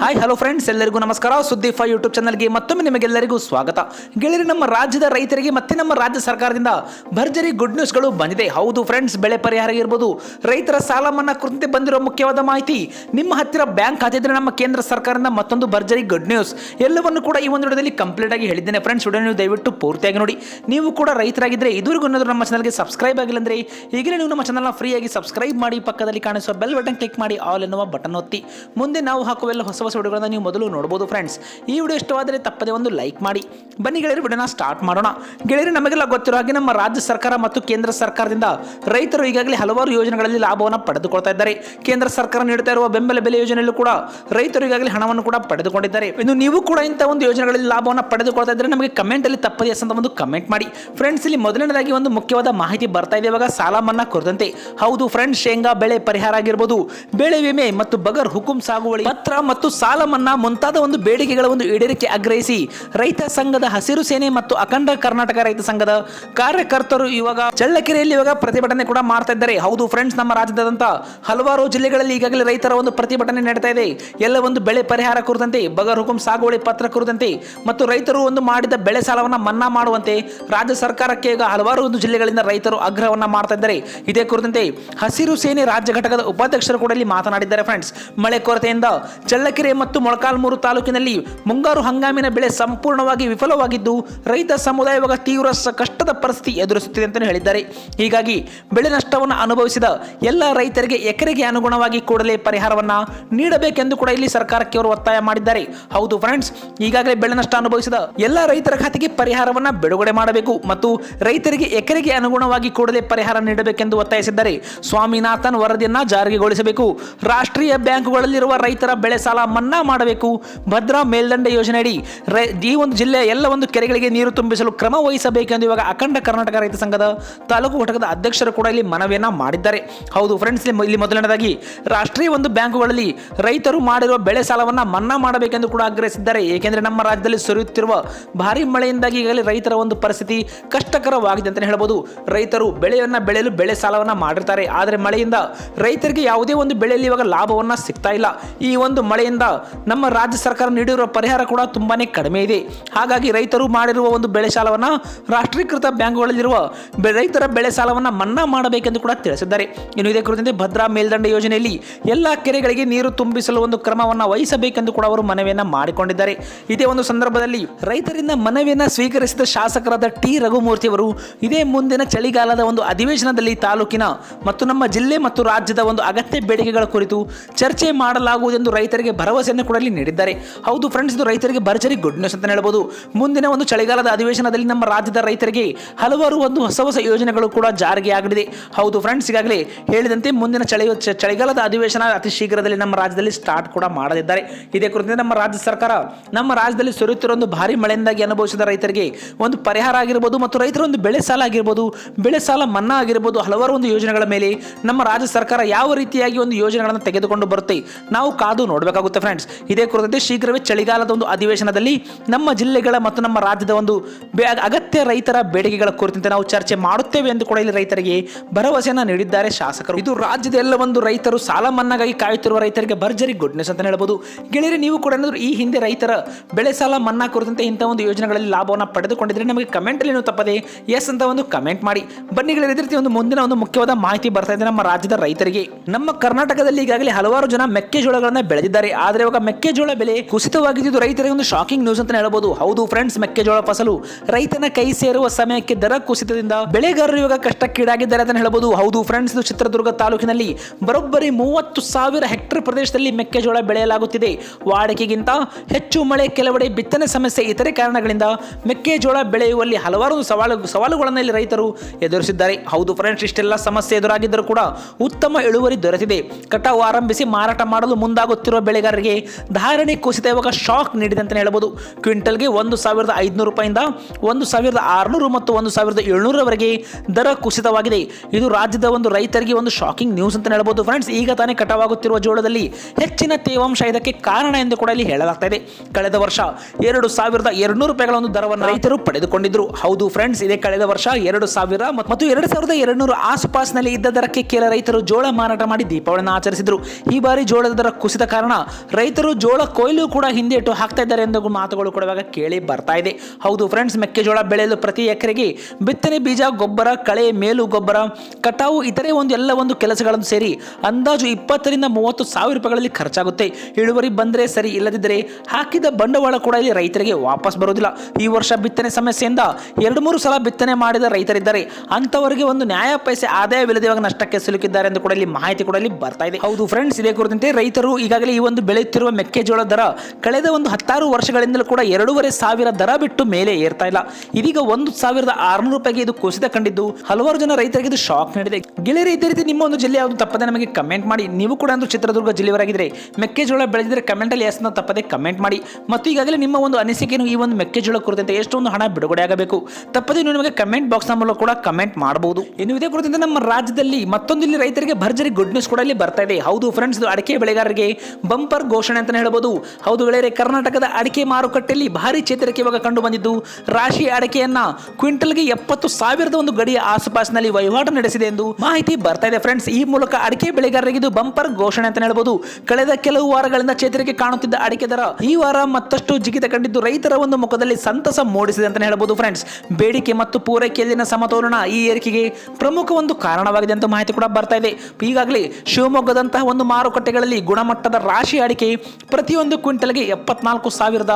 Hi hello friends ಎಲ್ಲರಿಗೂ ನಮಸ್ಕಾರ. ಸುದ್ದಿ ಫೈ ಯೂಟ್ಯೂಬ್ ಚಾನಲ್ಗೆ ಮತ್ತೊಮ್ಮೆ ನಿಮಗೆಲ್ಲರಿಗೂ ಸ್ವಾಗತ. ಗೆಳೆಯರಿ, ನಮ್ಮ ರಾಜ್ಯದ ರೈತರಿಗೆ ಮತ್ತೆ ನಮ್ಮ ರಾಜ್ಯ ಸರ್ಕಾರದಿಂದ ಭರ್ಜರಿ ಗುಡ್ ನ್ಯೂಸ್ಗಳು ಬಂದಿದೆ. ಹೌದು ಫ್ರೆಂಡ್ಸ್ ಬೆಳೆ ಪರಿಹಾರ ಇರ್ಬೋದು. ರೈತರ ಸಾಲ ಮನ್ನಾ ಕುರಿತಂತೆ ಬಂದಿರೋ ಮುಖ್ಯವಾದ ಮಾಹಿತಿ, ನಿಮ್ಮ ಹತ್ತಿರ ಬ್ಯಾಂಕ್ ಖಾತೆ ಇದ್ರೆ ನಮ್ಮ ಕೇಂದ್ರ ಸರ್ಕಾರದಿಂದ ಮತ್ತೊಂದು ಭರ್ಜರಿ ಗುಡ್ ನ್ಯೂಸ್ ಎಲ್ಲವನ್ನು ಕೂಡ ಈ ಒಂದು ವಿಡಿಯೋದಲ್ಲಿ ಕಂಪ್ಲೀಟ್ ಆಗಿ ಹೇಳಿದ್ದೇನೆ ಫ್ರೆಂಡ್ಸ್ ವಿಡಿಯೋ ನೀವು ದಯವಿಟ್ಟು ಪೂರ್ತಿಯಾಗಿ ನೋಡಿ. ನೀವು ಕೂಡ ರೈತರಾಗಿದ್ದರೆ ಇದುವರೆಗೂ ನಮ್ಮ ಚಾನಲ್ಗೆ ಸಬ್ಸ್ಕ್ರೈಬ್ ಆಗಿಲ್ಲ ಅಂದರೆ, ಈಗಲೇ ನೀವು ನಮ್ಮ ಚಾನಲ್ನ ಫ್ರೀಯಾಗಿ ಸಬ್ಸ್ಕ್ರೈಬ್ ಮಾಡಿ, ಪಕ್ಕದಲ್ಲಿ ಕಾಣಿಸುವ ಬೆಲ್ ಬಟನ್ ಕ್ಲಿಕ್ ಮಾಡಿ ಆಲ್ ಎನ್ನುವ ಬಟನ್ ಒತ್ತಿ. ಮುಂದೆ ನಾವು ಹಾಕುವ ಎಲ್ಲ ಹೊಸ ಹೊಸ ನೀವು ಮೊದಲು ನೋಡ್ಬೋದು ಫ್ರೆಂಡ್ಸ್ ಈ ವಿಡಿಯೋ ಇಷ್ಟವಾದರೆ ತಪ್ಪದೆ ಒಂದು ಲೈಕ್ ಮಾಡಿ. ಬನ್ನಿ ಗೆಳೆಯರು, ವಿಡಿಯೋನ ಸ್ಟಾರ್ಟ್ ಮಾಡೋಣ. ಗೆಳೆಯರು, ನಮಗೆಲ್ಲ ಗೊತ್ತಿರೋ ಹಾಗೆ ನಮ್ಮ ರಾಜ್ಯ ಸರ್ಕಾರ ಮತ್ತು ಕೇಂದ್ರ ಸರ್ಕಾರದಿಂದ ರೈತರು ಈಗಾಗಲೇ ಹಲವಾರು ಯೋಜನೆಗಳಲ್ಲಿ ಲಾಭವನ್ನು ಪಡೆದುಕೊಳ್ತಾ ಇದ್ದಾರೆ. ಕೇಂದ್ರ ಸರ್ಕಾರ ನೀಡುತ್ತಾ ಇರುವ ಬೆಂಬಲ ಬೆಲೆ ಯೋಜನೆಯಲ್ಲೂ ಕೂಡ ರೈತರು ಈಗಾಗಲೇ ಹಣವನ್ನು ಕೂಡ ಪಡೆದುಕೊಂಡಿದ್ದಾರೆ. ಇನ್ನು ನೀವು ಕೂಡ ಇಂಥ ಒಂದು ಯೋಜನೆಗಳಲ್ಲಿ ಲಾಭವನ್ನು ಪಡೆದುಕೊಳ್ತಾ ಇದ್ದರೆ ನಮಗೆ ಕಮೆಂಟಲ್ಲಿ ತಪ್ಪದೆ ಅಂತ ಒಂದು ಕಮೆಂಟ್ ಮಾಡಿ. ಫ್ರೆಂಡ್ಸ್ ಇಲ್ಲಿ ಮೊದಲನೇದಾಗಿ ಒಂದು ಮುಖ್ಯವಾದ ಮಾಹಿತಿ ಬರ್ತಾ ಇದೆ. ಇವಾಗ ಸಾಲ ಮನ್ನಾ ಕುರಿತಂತೆ. ಹೌದು ಫ್ರೆಂಡ್ಸ್ ಶೇಂಗಾ ಬೆಳೆ ಪರಿಹಾರ ಆಗಿರ್ಬೋದು. ಬೆಳೆ ವಿಮೆ ಮತ್ತು ಬಗರ್ ಹುಕುಂ ಸಾಗುವಳಿ, ಪತ್ರ ಮತ್ತು ಸಾಲ ಮನ್ನಾ ಮುಂತಾದ ಒಂದು ಬೇಡಿಕೆಗಳ ಒಂದು ಈಡೇರಿಕೆ ಆಗ್ರಹಿಸಿ ರೈತ ಸಂಘದ ಹಸಿರು ಸೇನೆ ಮತ್ತು ಅಖಂಡ ಕರ್ನಾಟಕ ರೈತ ಸಂಘದ ಕಾರ್ಯಕರ್ತರು ಇವಾಗ ಚಳ್ಳಕೆರೆಯಲ್ಲಿ ಇವಾಗ ಪ್ರತಿಭಟನೆ ಕೂಡ ಮಾಡ್ತಾ ಇದ್ದಾರೆ. ಹೌದು ಫ್ರೆಂಡ್ಸ್ ನಮ್ಮ ರಾಜ್ಯದಂತ ಹಲವಾರು ಜಿಲ್ಲೆಗಳಲ್ಲಿ ಈಗಾಗಲೇ ರೈತರ ಒಂದು ಪ್ರತಿಭಟನೆ ನಡೀತಾ ಇದೆ. ಎಲ್ಲ ಒಂದು ಬೆಳೆ ಪರಿಹಾರ ಕುರಿತಂತೆ ಬಗರ್ ಹುಕುಂ ಸಾಗುವಳಿ ಪತ್ರ ಕುರಿತಂತೆ ಮತ್ತು ರೈತರು ಒಂದು ಮಾಡಿದ ಬೆಳೆ ಸಾಲವನ್ನು ಮನ್ನಾ ಮಾಡುವಂತೆ ರಾಜ್ಯ ಸರ್ಕಾರಕ್ಕೆ ಈಗ ಹಲವಾರು ಒಂದು ಜಿಲ್ಲೆಗಳಿಂದ ರೈತರು ಆಗ್ರಹವನ್ನ ಮಾಡ್ತಾ ಇದ್ದಾರೆ. ಇದೇ ಕುರಿತಂತೆ ಹಸಿರು ಸೇನೆ ರಾಜ್ಯ ಘಟಕದ ಉಪಾಧ್ಯಕ್ಷರು ಕೂಡ ಇಲ್ಲಿ ಮಾತನಾಡಿದ್ದಾರೆ ಫ್ರೆಂಡ್ಸ್ ಮಳೆ ಕೊರತೆಯಿಂದ ಚಳ್ಳಕೆರೆ ಮತ್ತು ಮೊಳಕಾಲ್ಮೂರು ತಾಲೂಕಿನಲ್ಲಿ ಮುಂಗಾರು ಹಂಗಾಮಿನ ಬೆಳೆ ಸಂಪೂರ್ಣವಾಗಿ ವಿಫಲವಾಗಿದ್ದು, ರೈತ ಸಮುದಾಯವಾಗ ತೀವ್ರ ಕಷ್ಟದ ಪರಿಸ್ಥಿತಿ ಎದುರಿಸುತ್ತಿದೆ ಅಂತ ಹೇಳಿದ್ದಾರೆ. ಹೀಗಾಗಿ ಬೆಳೆ ನಷ್ಟವನ್ನು ಅನುಭವಿಸಿದ ಎಲ್ಲ ರೈತರಿಗೆ ಎಕರೆಗೆ ಅನುಗುಣವಾಗಿ ಕೂಡಲೇ ಪರಿಹಾರವನ್ನ ನೀಡಬೇಕೆಂದು ಕೂಡ ಇಲ್ಲಿ ಸರ್ಕಾರಕ್ಕೆ ಅವರು ಒತ್ತಾಯ ಮಾಡಿದ್ದಾರೆ. ಹೌದು ಫ್ರೆಂಡ್ಸ್, ಈಗಾಗಲೇ ಬೆಳೆ ನಷ್ಟ ಅನುಭವಿಸಿದ ಎಲ್ಲ ರೈತರ ಖಾತೆಗೆ ಪರಿಹಾರವನ್ನ ಬಿಡುಗಡೆ ಮಾಡಬೇಕು ಮತ್ತು ರೈತರಿಗೆ ಎಕರೆಗೆ ಅನುಗುಣವಾಗಿ ಕೂಡಲೇ ಪರಿಹಾರ ನೀಡಬೇಕೆಂದು ಒತ್ತಾಯಿಸಿದ್ದಾರೆ. ಸ್ವಾಮಿನಾಥನ್ ವರದಿಯನ್ನು ಜಾರಿಗೊಳಿಸಬೇಕು ರಾಷ್ಟ್ರೀಯ ಬ್ಯಾಂಕುಗಳಲ್ಲಿರುವ ರೈತರ ಬೆಳೆ ಸಾಲ ಮನ್ನಾ ಮಾಡಬೇಕು. ಭದ್ರಾ ಮೇಲ್ದಂಡೆ ಯೋಜನೆಯಡಿ ಈ ಒಂದು ಜಿಲ್ಲೆಯ ಎಲ್ಲ ಒಂದು ಕೆರೆಗಳಿಗೆ ನೀರು ತುಂಬಿಸಲು ಕ್ರಮ ವಹಿಸಬೇಕೆಂದು ಇವಾಗ ಅಖಂಡ ಕರ್ನಾಟಕ ರೈತ ಸಂಘದ ತಾಲೂಕು ಘಟಕದ ಅಧ್ಯಕ್ಷರು ಕೂಡ ಇಲ್ಲಿ ಮನವಿಯನ್ನು ಮಾಡಿದ್ದಾರೆ. ಹೌದು ಫ್ರೆಂಡ್ಸ್ ಇಲ್ಲಿ ಮೊದಲನೇದಾಗಿ ರಾಷ್ಟ್ರೀಯ ಒಂದು ಬ್ಯಾಂಕುಗಳಲ್ಲಿ ರೈತರು ಮಾಡಿರುವ ಬೆಳೆ ಸಾಲವನ್ನ ಮನ್ನಾ ಮಾಡಬೇಕೆಂದು ಕೂಡ ಆಗ್ರಹಿಸಿದ್ದಾರೆ. ಏಕೆಂದರೆ ನಮ್ಮ ರಾಜ್ಯದಲ್ಲಿ ಸುರಿಯುತ್ತಿರುವ ಭಾರಿ ಮಳೆಯಿಂದಾಗಿ ಈಗಾಗಲೇ ರೈತರ ಒಂದು ಪರಿಸ್ಥಿತಿ ಕಷ್ಟಕರವಾಗಿದೆ ಅಂತಲೇ ಹೇಳ್ಬೋದು. ರೈತರು ಬೆಳೆಯನ್ನ ಬೆಳೆಯಲು ಬೆಳೆ ಸಾಲವನ್ನ ಮಾಡಿರ್ತಾರೆ. ಆದರೆ ಮಳೆಯಿಂದ ರೈತರಿಗೆ ಯಾವುದೇ ಒಂದು ಬೆಳೆಯಲ್ಲಿ ಇವಾಗ ಲಾಭವನ್ನ ಸಿಗ್ತಾ ಇಲ್ಲ. ಈ ಒಂದು ಮಳೆಯಿಂದ ನಮ್ಮ ರಾಜ್ಯ ಸರ್ಕಾರ ನೀಡಿರುವ ಪರಿಹಾರ ಕೂಡ ತುಂಬಾನೇ ಕಡಿಮೆ ಇದೆ. ಹಾಗಾಗಿ ರೈತರು ಮಾಡಿರುವ ಒಂದು ಬೆಳೆ ಸಾಲವನ್ನು ರಾಷ್ಟ್ರೀಕೃತ ಬ್ಯಾಂಕುಗಳಲ್ಲಿರುವ ರೈತರ ಬೆಳೆ ಸಾಲವನ್ನು ಮನ್ನಾ ಮಾಡಬೇಕೆಂದು ಕೂಡ ತಿಳಿಸಿದ್ದಾರೆ. ಇನ್ನು ಇದೇ ಕುರಿತಂತೆ ಭದ್ರಾ ಮೇಲ್ದಂಡ ಯೋಜನೆಯಲ್ಲಿ ಎಲ್ಲ ಕೆರೆಗಳಿಗೆ ನೀರು ತುಂಬಿಸಲು ಒಂದು ಕ್ರಮವನ್ನು ವಹಿಸಬೇಕೆಂದು ಕೂಡ ಅವರು ಮನವಿಯನ್ನ ಮಾಡಿಕೊಂಡಿದ್ದಾರೆ. ಇದೇ ಒಂದು ಸಂದರ್ಭದಲ್ಲಿ ರೈತರಿಂದ ಮನವಿಯನ್ನ ಸ್ವೀಕರಿಸಿದ ಶಾಸಕರಾದ ಟಿ. ರಘುಮೂರ್ತಿ ಅವರು ಇದೇ ಮುಂದಿನ ಚಳಿಗಾಲದ ಒಂದು ಅಧಿವೇಶನದಲ್ಲಿ ತಾಲೂಕಿನ ಮತ್ತು ನಮ್ಮ ಜಿಲ್ಲೆ ಮತ್ತು ರಾಜ್ಯದ ಒಂದು ಅಗತ್ಯ ಬೇಡಿಕೆಗಳ ಕುರಿತು ಚರ್ಚೆ ಮಾಡಲಾಗುವುದೆಂದು ರೈತರಿಗೆ ಭರವಸೆಯನ್ನು ಕೂಡ ಇಲ್ಲಿ ನೀಡಿದ್ದಾರೆ. ಹೌದು ಫ್ರೆಂಡ್ಸ್ ಇದು ರೈತರಿಗೆ ಭರ್ಜರಿ ಗುಡ್ ನ್ಯೂಸ್ ಅಂತ ಹೇಳ್ಬೋದು. ಮುಂದಿನ ಒಂದು ಚಳಿಗಾಲದ ಅಧಿವೇಶನದಲ್ಲಿ ನಮ್ಮ ರಾಜ್ಯದ ರೈತರಿಗೆ ಹಲವಾರು ಒಂದು ಹೊಸ ಹೊಸ ಯೋಜನೆಗಳು ಕೂಡ ಜಾರಿಗೆ ಆಗಲಿದೆ. ಹೌದು ಫ್ರೆಂಡ್ಸ್ ಈಗಾಗಲೇ ಹೇಳಿದಂತೆ ಮುಂದಿನ ಚಳಿ ಚಳಿಗಾಲದ ಅಧಿವೇಶನ ಅತಿ ಶೀಘ್ರದಲ್ಲಿ ನಮ್ಮ ರಾಜ್ಯದಲ್ಲಿ ಸ್ಟಾರ್ಟ್ ಕೂಡ ಮಾಡಲಿದ್ದಾರೆ. ಇದೇ ಕುರಿತಂತೆ ನಮ್ಮ ರಾಜ್ಯ ಸರ್ಕಾರ, ನಮ್ಮ ರಾಜ್ಯದಲ್ಲಿ ಸುರಿಯುತ್ತಿರುವ ಒಂದು ಭಾರಿ ಮಳೆಯಿಂದಾಗಿ ಅನುಭವಿಸಿದ ರೈತರಿಗೆ ಒಂದು ಪರಿಹಾರ ಆಗಿರ್ಬೋದು ಮತ್ತು ರೈತರ ಒಂದು ಬೆಳೆ ಸಾಲ ಆಗಿರ್ಬೋದು, ಬೆಳೆ ಸಾಲ ಮನ್ನಾ ಆಗಿರ್ಬೋದು, ಹಲವಾರು ಒಂದು ಯೋಜನೆಗಳ ಮೇಲೆ ನಮ್ಮ ರಾಜ್ಯ ಸರ್ಕಾರ ಯಾವ ರೀತಿಯಾಗಿ ಒಂದು ಯೋಜನೆಗಳನ್ನು ತೆಗೆದುಕೊಂಡು ಬರುತ್ತೆ, ನಾವು ಕಾದು ನೋಡಬೇಕಾಗುತ್ತೆ ಫ್ರೆಂಡ್ಸ್ ಇದೇ ಕುರಿತಂತೆ ಶೀಘ್ರವೇ ಚಳಿಗಾಲದ ಒಂದು ಅಧಿವೇಶನದಲ್ಲಿ ನಮ್ಮ ಜಿಲ್ಲೆಗಳ ಮತ್ತು ನಮ್ಮ ರಾಜ್ಯದ ಒಂದು ಅಗತ್ಯ ರೈತರ ಬೇಡಿಕೆಗಳ ಕುರಿತಂತೆ ನಾವು ಚರ್ಚೆ ಮಾಡುತ್ತೇವೆ ಎಂದು ಕೂಡ ಇಲ್ಲಿ ರೈತರಿಗೆ ಭರವಸೆಯನ್ನು ನೀಡಿದ್ದಾರೆ ಶಾಸಕರು. ಇದು ರಾಜ್ಯದ ಎಲ್ಲ ಒಂದು ರೈತರು ಸಾಲ ಮನ್ನಾಗಾಗಿ ಕಾಯುತ್ತಿರುವ ರೈತರಿಗೆ ಭರ್ಜರಿ ಗುಡ್ನೆಸ್ ಅಂತ ಹೇಳ್ಬೋದು. ಗೆಳೆಯರೆ, ನೀವು ಕೂಡ ಈ ಹಿಂದೆ ರೈತರ ಬೆಳೆ ಸಾಲ ಮನ್ನಾ ಕುರಿತಂತೆ ಇಂಥ ಒಂದು ಯೋಜನೆಗಳಲ್ಲಿ ಲಾಭವನ್ನು ಪಡೆದುಕೊಂಡಿದ್ರೆ ನಮಗೆ ಕಮೆಂಟಲ್ಲಿ ನೀವು ತಪ್ಪದೆ ಎಸ್ ಅಂತ ಒಂದು ಕಮೆಂಟ್ ಮಾಡಿ. ಬನ್ನಿ ರೀತಿ ಒಂದು ಮುಂದಿನ ಒಂದು ಮುಖ್ಯವಾದ ಮಾಹಿತಿ ಬರ್ತಾ ಇದೆ ನಮ್ಮ ರಾಜ್ಯದ ರೈತರಿಗೆ. ನಮ್ಮ ಕರ್ನಾಟಕದಲ್ಲಿ ಈಗಾಗಲೇ ಹಲವಾರು ಜನ ಮೆಕ್ಕೆಜೋಳಗಳನ್ನ ಬೆಳೆದಿದ್ದಾರೆ. ಆದರೆ ಇವಾಗ ಮೆಕ್ಕೆಜೋಳ ಬೆಲೆ ಕುಸಿತವಾಗಿದ್ದು ರೈತರಿಗೆ ಒಂದು ಶಾಕಿಂಗ್ ನ್ಯೂಸ್ ಅಂತ ಹೇಳಬಹುದು ಹೌದು ಫ್ರೆಂಡ್ಸ್ ಮೆಕ್ಕೆಜೋಳ ಫಸಲು. ರೈತನ ಕೈ ಸೇರುವ ಸಮಯಕ್ಕೆ ದರ ಕುಸಿತದಿಂದ ಬೆಳೆಗಾರರು ಇವಾಗ ಕಷ್ಟಕ್ಕೀಡಾಗಿದ್ದಾರೆ ಅಂತ ಹೇಳಬಹುದು ಹೌದು ಫ್ರೆಂಡ್ಸ್ ಚಿತ್ರದುರ್ಗ ತಾಲೂಕಿನಲ್ಲಿ ಬರೋಬ್ಬರಿ ಮೂವತ್ತು ಸಾವಿರ ಹೆಕ್ಟೇರ್ ಪ್ರದೇಶದಲ್ಲಿ ಮೆಕ್ಕೆಜೋಳ ಬೆಳೆಯಲಾಗುತ್ತಿದೆ. ವಾಡಿಕೆಗಿಂತ ಹೆಚ್ಚು ಮಳೆ, ಕೆಲವೆಡೆ ಬಿತ್ತನೆ ಸಮಸ್ಯೆ ಇತರೆ ಕಾರಣಗಳಿಂದ ಮೆಕ್ಕೆಜೋಳ ಬೆಳೆಯುವಲ್ಲಿ ಹಲವಾರು ಸವಾಲು ಸವಾಲುಗಳನ್ನು ರೈತರು ಎದುರಿಸಿದ್ದಾರೆ. ಹೌದು ಫ್ರೆಂಡ್ಸ್ ಇಷ್ಟೆಲ್ಲ ಸಮಸ್ಯೆ ಎದುರಾಗಿದ್ದರೂ ಕೂಡ ಉತ್ತಮ ಇಳುವರಿ ದೊರೆತಿದೆ. ಕಟಾವು ಆರಂಭಿಸಿ ಮಾರಾಟ ಮಾಡಲು ಮುಂದಾಗುತ್ತಿರುವ ಬೆಳೆಗಾರರಿಗೆ ಧಾರಣೆ ಕುಸಿತ ಇವಾಗ ಶಾಕ್ ನೀಡಿದೆ ಅಂತಲೇ ಹೇಳ್ಬೋದು. ಕ್ವಿಂಟಲ್ಗೆ ಒಂದು ಸಾವಿರದ ಐದುನೂರು ರೂಪಾಯಿಂದ ಒಂದು ಸಾವಿರದ ಆರುನೂರು ಮತ್ತು ಒಂದು ಸಾವಿರದ ಏಳ್ನೂರವರೆಗೆ ದರ ಕುಸಿತವಾಗಿದೆ. ಇದು ರಾಜ್ಯದ ಒಂದು ರೈತರಿಗೆ ಒಂದು ಶಾಕಿಂಗ್ ನ್ಯೂಸ್ ಅಂತ ಹೇಳ್ಬೋದು. ಫ್ರೆಂಡ್ಸ್ ಈಗ ತಾನೇ ಕಟಾವಾಗುತ್ತಿರುವ ಜೋಳದಲ್ಲಿ ಹೆಚ್ಚಿನ ತೇವಾಂಶ ಇದಕ್ಕೆ ಕಾರಣ ಎಂದು ಕೂಡ ಇಲ್ಲಿ ಹೇಳಲಾಗ್ತಾ ಇದೆ. ಕಳೆದ ವರ್ಷ ಎರಡು ಸಾವಿರದ ಎರಡುನೂರು ರೂಪಾಯಿಗಳ ಒಂದು ದರವನ್ನು ರೈತರು ಪಡೆದುಕೊಂಡಿದ್ರು. ಹೌದು ಫ್ರೆಂಡ್ಸ್ ಇದೇ ಕಳೆದ ವರ್ಷ ಎರಡು ಸಾವಿರ ಮತ್- ಮತ್ತು ಎರಡು ಸಾವಿರದ ಎರಡುನೂರು ಆಸುಪಾಸಿನಲ್ಲಿ ಇದ್ದ ದರಕ್ಕೆ ಕೆಲ ರೈತರು ಜೋಳ ಮಾರಾಟ ಮಾಡಿ ದೀಪಾವಳಿಯನ್ನು ಆಚರಿಸಿದ್ರು. ಈ ಬಾರಿ ಜೋಳದ ದರ ಕುಸಿದ ಕಾರಣ ರೈತರು ಜೋಳ ಕೊಯ್ಲು ಕೂಡ ಹಿಂದೇಟು ಹಾಕ್ತಾ ಇದ್ದಾರೆ ಎಂದು ಮಾತುಗಳು ಕೂಡ ಕೇಳಿ ಬರ್ತಾ ಇದೆ. ಹೌದು ಫ್ರೆಂಡ್ಸ್ ಮೆಕ್ಕೆಜೋಳ ಬೆಳೆಯಲು ಪ್ರತಿ ಎಕರೆಗೆ ಬಿತ್ತನೆ ಬೀಜ, ಗೊಬ್ಬರ, ಕಳೆ, ಮೇಲು ಗೊಬ್ಬರ, ಕಟಾವು, ಇತರೆ ಒಂದು ಎಲ್ಲ ಒಂದು ಕೆಲಸಗಳನ್ನು ಸೇರಿ ಅಂದಾಜು ಇಪ್ಪತ್ತರಿಂದ ಮೂವತ್ತು ಸಾವಿರ ರೂಪಾಯಿಗಳಲ್ಲಿ ಖರ್ಚಾಗುತ್ತೆ. ಇಳುವರಿ ಬಂದರೆ ಸರಿ ಇಲ್ಲದಿದ್ದರೆ ಹಾಕಿದ ಬಂಡವಾಳ ಕೂಡ ಇಲ್ಲಿ ರೈತರಿಗೆ ವಾಪಸ್ ಬರೋದಿಲ್ಲ ಈ ವರ್ಷ ಬಿತ್ತನೆ ಸಮಸ್ಯೆಯಿಂದ ಎರಡು ಮೂರು ಸಲ ಬಿತ್ತನೆ ಮಾಡಿದ ರೈತರಿದ್ದಾರೆ. ಅಂತವರಿಗೆ ಒಂದು ನ್ಯಾಯ ಪೈಸೆ ಆದಾಯವಿಲ್ಲದೆ ಇವಾಗ ನಷ್ಟಕ್ಕೆ ಸಿಲುಕಿದ್ದಾರೆ ಎಂದು ಕೂಡ ಇಲ್ಲಿ ಮಾಹಿತಿ ಕೂಡ ಇಲ್ಲಿ ಬರ್ತಾ ಇದೆ. ಹೌದು ಫ್ರೆಂಡ್ಸ್ ಇದೇ ಕುರಿತಂತೆ ರೈತರು ಈಗಾಗಲೇ ಈ ಒಂದು ಬೆಳೆಯುತ್ತಿರುವ ಮೆಕ್ಕೆಜೋಳ ದರ ಕಳೆದ ಒಂದು ಹತ್ತಾರು ವರ್ಷಗಳಿಂದಲೂ ಕೂಡ ಎರಡೂವರೆ ಸಾವಿರ ದರ ಬಿಟ್ಟು ಮೇಲೆ ಏರ್ತಾ ಇಲ್ಲ. ಇದೀಗ ಒಂದು ಸಾವಿರದ ಆರುನೂರು ರೂಪಾಯಿಗೆ ಇದು ಕುಸಿತ ಕಂಡಿದ್ದು ಹಲವಾರು ಜನ ರೈತರಿಗೆ ಇದು ಶಾಕ್ ನೀಡಿದೆ. ಗೆಳೆಯರು, ಇದೇ ರೀತಿ ನಿಮ್ಮ ಒಂದು ಜಿಲ್ಲೆ ಯಾವುದು ತಪ್ಪದೆ ನಮಗೆ ಕಮೆಂಟ್ ಮಾಡಿ. ನೀವು ಕೂಡ ಒಂದು ಚಿತ್ರದುರ್ಗ ಜಿಲ್ಲೆಯವರಾಗಿದ್ದರೆ ಮೆಕ್ಕೆಜೋಳ ಬೆಳೆದಿದ್ರೆ ಕಮೆಂಟಲ್ಲಿ ಎಸ್ ಅಂತ ತಪ್ಪದೆ ಕಮೆಂಟ್ ಮಾಡಿ. ಮತ್ತು ಈಗಾಗಲೇ ನಿಮ್ಮ ಒಂದು ಅನಿಸಿಕೆಯನ್ನು ಈ ಒಂದು ಮೆಕ್ಕೆಜೋಳ ಕುರಿತಂತೆ ಎಷ್ಟೊಂದು ಹಣ ಬಿಡುಗಡೆ ಆಗಬೇಕು ತಪ್ಪದೆ ನೀವು ನಿಮಗೆ ಕಮೆಂಟ್ ಬಾಕ್ಸ್ನ ಮೂಲಕ ಕೂಡ ಕಮೆಂಟ್ ಮಾಡಬಹುದು. ಇನ್ನು ಇದೇ ಕುರಿತಂತೆ ನಮ್ಮ ರಾಜ್ಯದಲ್ಲಿ ಮತ್ತೊಂದು ಇಲ್ಲಿ ರೈತರಿಗೆ ಭರ್ಜರಿ ಗುಡ್ ನ್ಯೂಸ್ ಕೂಡ ಇಲ್ಲಿ ಬರ್ತಾ ಇದೆ. ಹೌದು ಫ್ರೆಂಡ್ಸ್ ಅಡಿಕೆ ಬೆಳೆಗಾರರಿಗೆ ಬಂಪರ್ ಘೋಷಣೆ ಅಂತ ಹೇಳ್ಬೋದು. ಹೌದು ಗೆಳೆಯರೆ, ಕರ್ನಾಟಕದ ಅಡಿಕೆ ಮಾರುಕಟ್ಟೆಯಲ್ಲಿ ಭಾರಿ ಚೇತರಿಕೆ ಇವಾಗ ಕಂಡು ಬಂದಿದ್ದು. ರಾಶಿ ಅಡಿಕೆಯನ್ನ ಕ್ವಿಂಟಲ್ಗೆ ಎಪ್ಪತ್ತು ಸಾವಿರದ ಒಂದು ಗಡಿಯ ಆಸುಪಾಸಿನಲ್ಲಿ ವಹಿವಾಟು ನಡೆಸಿದೆ ಎಂದು ಮಾಹಿತಿ ಬರ್ತಾ ಇದೆ ಫ್ರೆಂಡ್ಸ್. ಈ ಮೂಲಕ ಅಡಿಕೆ ಬೆಳೆಗಾರರಿಗೆ ಇದು ಬಂಪರ್ ಘೋಷಣೆ ಅಂತ ಹೇಳ್ಬೋದು. ಕಳೆದ ಕೆಲವು ವಾರಗಳಿಂದ ಚೇತರಿಕೆ ಕಾಣುತ್ತಿದ್ದ ಅಡಿಕೆ ದರ ಈ ವಾರ ಮತ್ತಷ್ಟು ಜಿಗಿತ ಕಂಡಿದ್ದು ರೈತರ ಒಂದು ಮುಖದಲ್ಲಿ ಸಂತಸ ಮೂಡಿಸಿದೆ ಅಂತ ಹೇಳ್ಬೋದು ಫ್ರೆಂಡ್ಸ್. ಬೇಡಿಕೆ ಮತ್ತು ಪೂರೈಕೆಯಲ್ಲಿನ ಸಮತೋಲನ ಈ ಏರಿಕೆಗೆ ಪ್ರಮುಖ ಒಂದು ಕಾರಣವಾಗಿದೆ ಅಂತ ಮಾಹಿತಿ ಕೂಡ ಬರ್ತಾ ಇದೆ. ಈಗಾಗಲೇ ಶಿವಮೊಗ್ಗದಂತಹ ಒಂದು ಮಾರುಕಟ್ಟೆಗಳಲ್ಲಿ ಗುಣಮಟ್ಟದ ರಾಶಿ ಅಡಿಕೆ ಪ್ರತಿಯೊಂದು ಕ್ವಿಂಟಲ್ಗೆ ಎಪ್ಪತ್ನಾಲ್ಕು ಸಾವಿರದ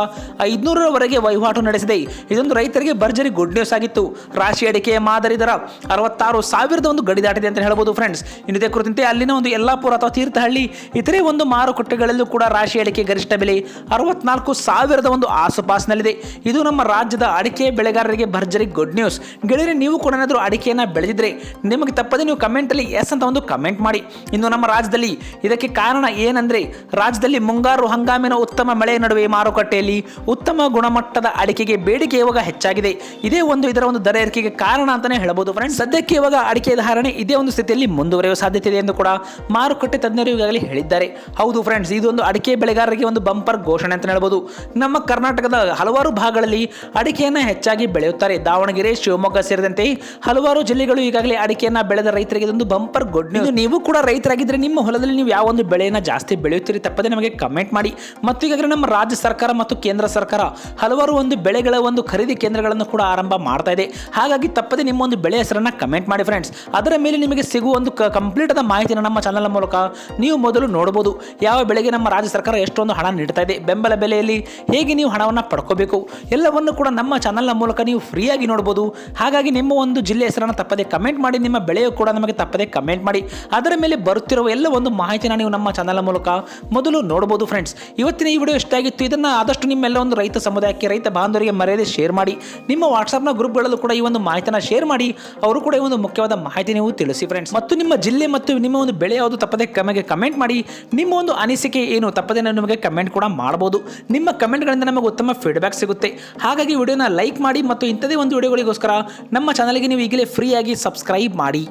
ಐದುನೂರರವರೆಗೆ ವಹಿವಾಟು ನಡೆಸಿದೆ. ಇದೊಂದು ರೈತರಿಗೆ ಭರ್ಜರಿ ಗುಡ್ ನ್ಯೂಸ್ ಆಗಿತ್ತು. ರಾಶಿ ಅಡಿಕೆಯ ಮಾದರಿ ದರ ಅರವತ್ತಾರು ಸಾವಿರದ ಒಂದು ಗಡಿ ದಾಟಿದೆ ಅಂತ ಹೇಳ್ಬೋದು ಫ್ರೆಂಡ್ಸ್ ಇನ್ನಿದೆ ಕುರಿತಂತೆ ಅಲ್ಲಿನ ಒಂದು ಯಲ್ಲಾಪುರ ಅಥವಾ ತೀರ್ಥಹಳ್ಳಿ, ಇತರೆ ಒಂದು ಮಾರುಕಟ್ಟೆಗಳಲ್ಲೂ ಕೂಡ ರಾಶಿ ಅಡಿಕೆ ಗರಿಷ್ಠ ಬೆಲೆ ಅರವತ್ನಾಲ್ಕು ಸಾವಿರದ ಒಂದು ಆಸುಪಾಸಿನಲ್ಲಿದೆ. ಇದು ನಮ್ಮ ರಾಜ್ಯದ ಅಡಿಕೆ ಬೆಳೆಗಾರರಿಗೆ ಭರ್ಜರಿ ಗುಡ್ ನ್ಯೂಸ್ ಗೆಳೆಯರೆ, ನೀವು ಕೂಡ ಏನಾದರೂ ಅಡಿಕೆಯನ್ನು ಬೆಳೆದಿದ್ರೆ ನಿಮಗೆ ತಪ್ಪದೆ ನೀವು ಕಮೆಂಟಲ್ಲಿ ಎಸ್ ಅಂತ ಒಂದು ಕಮೆಂಟ್ ಮಾಡಿ. ಇನ್ನು ನಮ್ಮ ರಾಜ್ಯದಲ್ಲಿ ಇದಕ್ಕೆ ಕಾರಣ ಏನಂದ್ರೆ, ರಾಜ್ಯದಲ್ಲಿ ಮುಂಗಾರು ಹಂಗಾಮಿನ ಉತ್ತಮ ಮಳೆ ನಡುವೆ ಮಾರುಕಟ್ಟೆಯಲ್ಲಿ ಉತ್ತಮ ಗುಣಮಟ್ಟದ ಅಡಿಕೆಗೆ ಬೇಡಿಕೆ ಇವಾಗ ಹೆಚ್ಚಾಗಿದೆ. ಇದೇ ಒಂದು ಇದರ ಒಂದು ದರ ಏರಿಕೆಗೆ ಕಾರಣ ಅಂತಾನೆ ಹೇಳಬಹುದು ಫ್ರೆಂಡ್ಸ್ ಸದ್ಯಕ್ಕೆ ಇವಾಗ ಅಡಿಕೆ ಧಾರಣೆ ಇದೇ ಒಂದು ಸ್ಥಿತಿಯಲ್ಲಿ ಮುಂದುವರಿಯುವ ಸಾಧ್ಯತೆ ಇದೆ ಎಂದು ಕೂಡ ಮಾರುಕಟ್ಟೆ ತಜ್ಞರು ಈಗಾಗಲೇ ಹೇಳಿದ್ದಾರೆ. ಹೌದು ಫ್ರೆಂಡ್ಸ್ ಇದೊಂದು ಅಡಿಕೆ ಬೆಳೆಗಾರರಿಗೆ ಒಂದು ಬಂಪರ್ ಘೋಷಣೆ ಅಂತ ಹೇಳಬಹುದು ನಮ್ಮ ಕರ್ನಾಟಕದ ಹಲವಾರು ಭಾಗಗಳಲ್ಲಿ ಅಡಿಕೆಯನ್ನು ಹೆಚ್ಚಾಗಿ ಬೆಳೆಯುತ್ತಾರೆ. ದಾವಣಗೆರೆ ಶಿವಮೊಗ್ಗ ಸೇರಿದಂತೆ ಹಲವಾರು ಜಿಲ್ಲೆಗಳು ಈಗಾಗಲೇ ಅಡಿಕೆಯನ್ನು ಬೆಳೆದ ರೈತರಿಗೆ ಇದೊಂದು ಬಂಪರ್ ಗುಡ್ ನೀವು ಕೂಡ ರೈತರಾಗಿದ್ದರೆ ನಿಮ್ಮ ಹೊಲದಲ್ಲಿ ನೀವು ಯಾವ ಒಂದು ಬೆಳೆಯನ್ನು ಜಾಸ್ತಿ ಬೆಳೆಯುತ್ತೀರಿ ತಪ್ಪದೆ ನಮಗೆ ಕಮೆಂಟ್ ಮಾಡಿ. ಮತ್ತು ಈಗಾಗಲೇ ನಮ್ಮ ರಾಜ್ಯ ಸರ್ಕಾರ ಮತ್ತು ಕೇಂದ್ರ ಸರ್ಕಾರ ಹಲವಾರು ಒಂದು ಬೆಳೆಗಳ ಒಂದು ಖರೀದಿ ಕೇಂದ್ರಗಳನ್ನು ಕೂಡ ಆರಂಭ ಮಾಡ್ತಾ ಇದೆ. ಹಾಗಾಗಿ ತಪ್ಪದೆ ನಿಮ್ಮ ಒಂದು ಬೆಳೆ ಹೆಸರನ್ನು ಕಮೆಂಟ್ ಮಾಡಿ ಫ್ರೆಂಡ್ಸ್ ಅದರ ಮೇಲೆ ನಿಮಗೆ ಸಿಗುವ ಒಂದು ಕಂಪ್ಲೀಟ್ ಆದ ಮಾಹಿತಿಯನ್ನು ನಮ್ಮ ಚಾನಲ್ ಮೂಲಕ ನೀವು ಮೊದಲು ನೋಡಬಹುದು. ಯಾವ ಬೆಳೆಗೆ ನಮ್ಮ ರಾಜ್ಯ ಸರ್ಕಾರ ಎಷ್ಟೊಂದು ಹಣ ನೀಡ್ತಾ ಇದೆ. ಬೆಂಬಲ ಬೆಲೆಯಲ್ಲಿ ಹೇಗೆ ನೀವು ಹಣವನ್ನು ಪಡ್ಕೋಬೇಕು? ಎಲ್ಲವನ್ನು ಕೂಡ ನಮ್ಮ ಚಾನಲ್ನ ಮೂಲಕ ನೀವು ಫ್ರೀಯಾಗಿ ನೋಡ್ಬೋದು ಹಾಗಾಗಿ ನಿಮ್ಮ ಒಂದು ಜಿಲ್ಲೆ ಹೆಸರನ್ನು ತಪ್ಪದೆ ಕಮೆಂಟ್ ಮಾಡಿ. ನಿಮ್ಮ ಬೆಳೆಯು ಕೂಡ ನಮಗೆ ತಪ್ಪದೆ ಕಮೆಂಟ್ ಮಾಡಿ. ಅದರ ಮೇಲೆ ಬರುತ್ತಿರುವ ಎಲ್ಲ ಒಂದು ಮಾಹಿತಿನ ನೀವು ನಮ್ಮ ಚಾನಲ್ ಮೂಲಕ ಮೊದಲು ನೋಡಬಹುದು ಫ್ರೆಂಡ್ಸ್ ಇವತ್ತಿನ ಈ ವಿಡಿಯೋ ಇಷ್ಟ ಆಗಿತ್ತು ಇದನ್ನು ಆದಷ್ಟು ನಿಮ್ಮೆಲ್ಲ ಒಂದು ರೈತ ಸಮುದಾಯಕ್ಕೆ, ರೈತ ಬಾಂಧವರಿಗೆ ಮರ್ಯಾದೆ ಶೇರ್ ಮಾಡಿ. ನಿಮ್ಮ ವಾಟ್ಸಪ್ನ ಗ್ರೂಪ್ಗಳಲ್ಲೂ ಕೂಡ ಈ ಒಂದು ಮಾಹಿತಿನ ಶೇರ್ ಮಾಡಿ. ಅವರು ಕೂಡ ಈ ಒಂದು ಮುಖ್ಯವಾದ ಮಾಹಿತಿ ನೀವು ತಿಳಿಸಿ ಫ್ರೆಂಡ್ಸ್ ಮತ್ತು ನಿಮ್ಮ ಜಿಲ್ಲೆ ಮತ್ತು ನಿಮ್ಮ ಒಂದು ಬೆಳೆ ಯಾವುದು ತಪ್ಪದೆ ನಮಗೆ ಕಮೆಂಟ್ ಮಾಡಿ. ನಿಮ್ಮ ಒಂದು ಅನಿಸಿಕೆ ಏನು ತಪ್ಪದೆ ನಿಮಗೆ ಕಮೆಂಟ್ ಕೂಡ ಮಾಡಬಹುದು ನಿಮ್ಮ ಕಮೆಂಟ್ಗಳಿಂದ ನಮಗೆ ಉತ್ತಮ ಫೀಡ್ಬ್ಯಾಕ್ ಸಿಗುತ್ತೆ. ಹಾಗಾಗಿ ವಿಡಿಯೋನ ಲೈಕ್ ಮಾಡಿ ಮತ್ತು ಇಂಥದೇ ಒಂದು ವಿಡಿಯೋಗಳಿಗೋಸ್ಕರ ನಮ್ಮ ಚಾನಲ್ಗೆ ನೀವು ಈಗಲೇ ಫ್ರೀಯಾಗಿ ಸಬ್ಸ್ಕ್ರೈಬ್ ಮಾಡಿ.